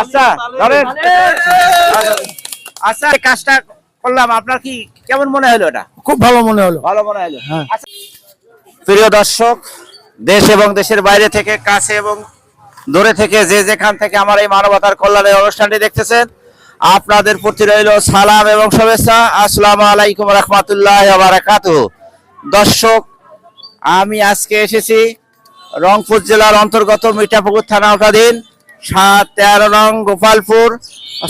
আচ্ছা ধরেন। আচ্ছা এই কাজটা করলাম। আপনার কি কেমন মনে হলো এটা? খুব ভালো মনে হলো। ভালো মনে হলো। হ্যাঁ। আচ্ছা, প্রিয় দর্শক দেশ এবং দেশের বাইরে থেকে কাছে এবং দূরে থেকে যে যেখান থেকে আমার এই মানবতার কল্যাণের অনুষ্ঠানটি দেখতেছেন আপনাদের প্রতি রইল সালাম এবং শুভেচ্ছা। আসসালামু আলাইকুম রহমতুল্লাহ বারাকাতুহ। দর্শক আমি আজকে এসেছি রংপুর জেলার অন্তর্গত মিঠাপুকুর থানা অধীন। সাত, তেরো নং গোপালপুর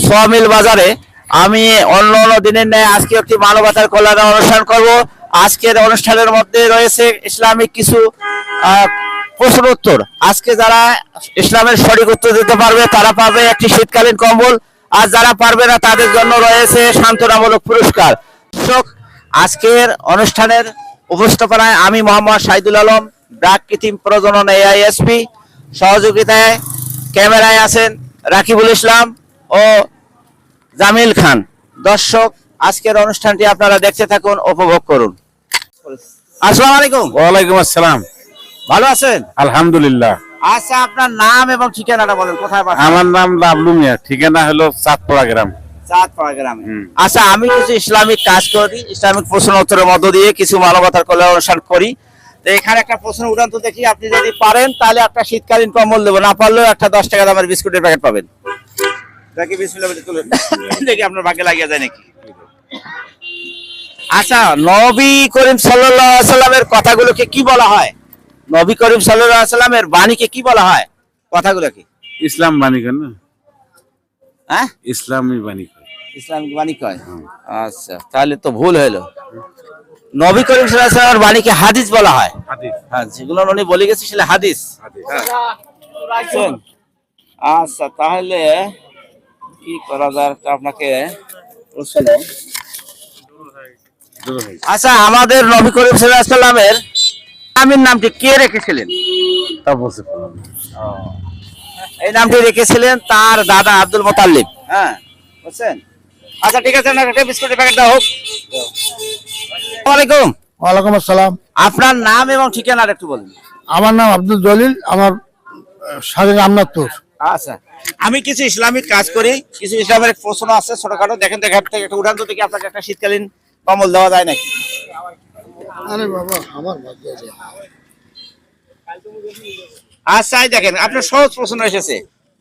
সোয়ামিল বাজারে। আমি অন্য অন্য দিনের ন্যায় আজকে একটি মানবতার কল্যাণে অনুষ্ঠান করব। আজকের অনুষ্ঠানের মধ্যে রয়েছে ইসলামিক কিছু প্রশ্ন উত্তর। আজকে যারা ইসলামের সঠিক উত্তর দিতে পারবে, তারা পাবে একটি শীতকালীন কম্বল। আর যারা পারবে না, তাদের জন্য রয়েছে সান্ত্বনামূলক পুরস্কার। আজকের অনুষ্ঠানের উপস্থাপনায় আমি মোহাম্মদ সাইদুল আলম, ব্রাক কৃত্রিম প্রজনন এআইএসপি। সহযোগিতায় ক্যামেরায় আছেন রাকিবুল ইসলাম ও জামিল খান। দর্শক আজকের অনুষ্ঠানটি আপনারা দেখতে থাকুন উপভোগ করুন। আসসালামু আলাইকুম। ওয়ালাইকুম আসসালাম। ভালো আছেন? আলহামদুলিল্লাহ। আচ্ছা আপনার নাম এবং ঠিকানাটা বলেন কোথায় আমার নাম লাবলু মিয়া ঠিকানা হলো চাঁদপাড়া গ্রাম। চাঁদপাড়া গ্রামে। আচ্ছা আমি কিছু ইসলামিক কাজ করি ইসলামিক প্রশ্ন উত্তরের মধ্য দিয়ে কিছু মানবতার কল্যাণ অনুষ্ঠান করি। তো এখানে একটা প্রশ্ন উঠান তো দেখি আপনি যদি পারেন তাহলে একটা শীতকালীন কম্বল দেবো। না পারলেও একটা দশ টাকা দামের বিস্কুটের প্যাকেট পাবেন। দেখি বিসমিল্লাহ দেখি আপনার ভাগ্যে লাগিয়ে যায় নাকি। আচ্ছা নবী করিম সাল্লামের কথাগুলোকে কি বলা হয়? নবী করিম সাল্লামের বাণীকে কি বলা হয়? কথাগুলো কি ইসলাম বাণী কর না। হ্যাঁ? ইসলামী বাণী কর। ইসলামিক বাণী কয়? আচ্ছা তাহলে তো ভুল হলো। নবী করিম সাল্লাল্লাহু আলাইহি সাল্লামের বাণীকে হাদিস বলা হয়। হাদিস। হ্যাঁ যেগুলো উনি বলে গেছে সেটা হাদিস। হাদিস বুঝছেন? আচ্ছা তাহলে কি করা যায় আপনাকে প্রশ্ন দূর হয়ে গেছে। আচ্ছা আমাদের নবী করিম সাল্লাল্লাহু আলাইহি সাল্লামের আমির নামটি কে রেখেছিলেন। এই নামটি রেখেছিলেন তার দাদা আব্দুল মোতাল্লিব হ্যাঁ বুঝছেন? আচ্ছা ঠিক আছে বিস্কুটের প্যাকেট দাও। হোক ওয়ালাইকুম ওয়ালাইকুম আসসালাম। আপনার নাম এবং ঠিকানাটা একটু বলুন। আমার নাম আব্দুল জলিল আমার স্বাধীন রামনাথপুর। আচ্ছা। আমি কিছু ইসলামিক কাজ করি কিছু ইসলামের প্রশ্ন আছে ছোটখাটো। দেখেন দেখেন থেকে একটা উদাহরণ থেকে আপনাকে একটা শীতকালীন কম্বল দেওয়া যায় নাকি? আরে বাবা আমার আচ্ছা দেখেন আপনার সহজ প্রশ্ন এসেছে।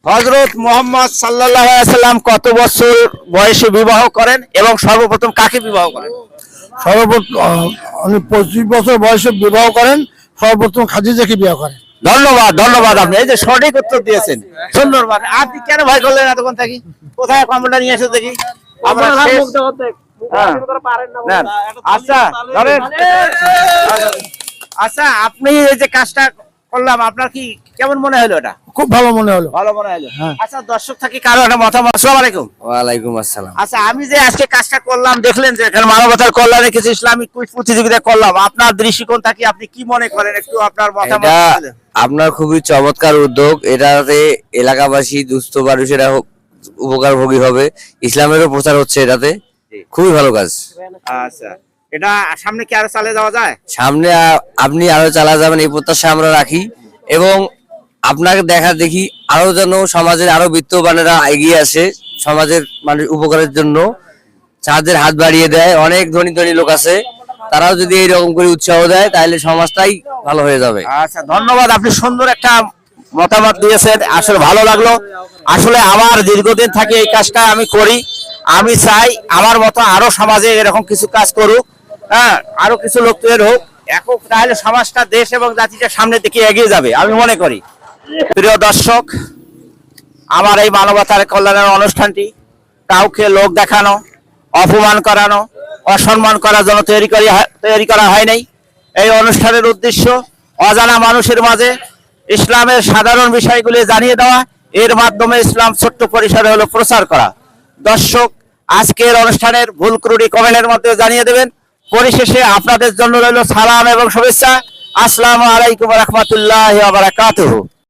হজরত মোহাম্মদ সাল্লাহ সাল্লাম কত বছর বয়সে বিবাহ করেন এবং সর্বপ্রথম কাকে বিবাহ করেন? সর্বপ্রথম পঁচিশ বছর বয়সে বিবাহ করেন সর্বপ্রথম খাদিজাকে বিয়ে করেন। ধন্যবাদ ধন্যবাদ আপনি। এই যে সঠিক উত্তর দিয়েছেন। সুন্দরবাদ আপনি কেন ভয় করলেন এতক্ষণ থাকি? কোথায় কম্বলটা নিয়ে এসে দেখি? আমরা হ্যাঁ। নেন। আচ্ছা ধরেন। আচ্ছা আপনি এই যে কাজটা করলাম আপনার কি কেমন মনে হলো এটা? খুব ভালো মনে হলো। ভালো মনে হলো। হ্যাঁ। আচ্ছা দর্শক থাকি কারও একটা মতামত? আসসালামু আলাইকুম। ওয়ালাইকুম আসসালাম। আচ্ছা আমি যে আজকে কাজটা করলাম দেখলেন যে এখানে মানবতার কল্যাণে কিছু ইসলামিক কুইজ প্রতিযোগিতা করলাম। আপনার দৃষ্টিকোণ থাকি আপনি কি মনে করেন? একটু আপনার মতামত আপনার খুবই চমৎকার উদ্যোগ। এটাতে এলাকাবাসী দুস্থ মানুষেরা হোক উপকারভোগী হবে। ইসলামেরও প্রচার হচ্ছে এটাতে। খুবই ভালো কাজ। আচ্ছা এটা সামনে কি আরও চালিয়ে যাওয়া যায়? সামনে আপনি আরও চালা যাবেন এই প্রত্যাশা আমরা রাখি। এবং আপনাকে দেখা দেখি আরও যেন সমাজের আরও বিত্তবানেরা এগিয়ে আসে, সমাজের মানুষ উপকারের জন্য। যাদের হাত বাড়িয়ে দেয়, অনেক ধনী ধনী লোক আছে, তারাও যদি এইরকম করে উৎসাহ দেয়, তাহলে সমাজটাই ভালো হয়ে যাবে। আচ্ছা ধন্যবাদ, আপনি সুন্দর একটা মতামত দিয়েছেন, আসলে ভালো লাগল। আসলে আমার দীর্ঘদিন থাকে এই কাজটা আমি করি, আমি চাই আমার মতো আরও সমাজে এরকম কিছু কাজ করুক হ্যাঁ আরও কিছু লোক তৈরি হোক, একক তাহলে সমাজটা, দেশ এবং জাতিটা সামনের দিকে এগিয়ে যাবে, আমি মনে করি। প্রিয় দর্শক, আমার এই মানবতার কল্যাণের অনুষ্ঠানটি কাউকে লোক দেখানো, অপমান করানো, অসম্মান করার জন্য তৈরি করি তৈরি করা হয় নাই এই অনুষ্ঠানের উদ্দেশ্য অজানা মানুষের মাঝে ইসলামের সাধারণ বিষয়গুলি জানিয়ে দেওয়া। এর মাধ্যমে ইসলাম ছোট্ট পরিসরে হলো প্রচার করা। দর্শক, আজকের অনুষ্ঠানের ভুল ত্রুটি কমেন্টের মধ্যে জানিয়ে দেবেন। পরিশেষে আপনাদের জন্য রইল সালাম এবং শুভেচ্ছা। আসসালামু আলাইকুম রহমতুল্লাহ বারাকাতুহু।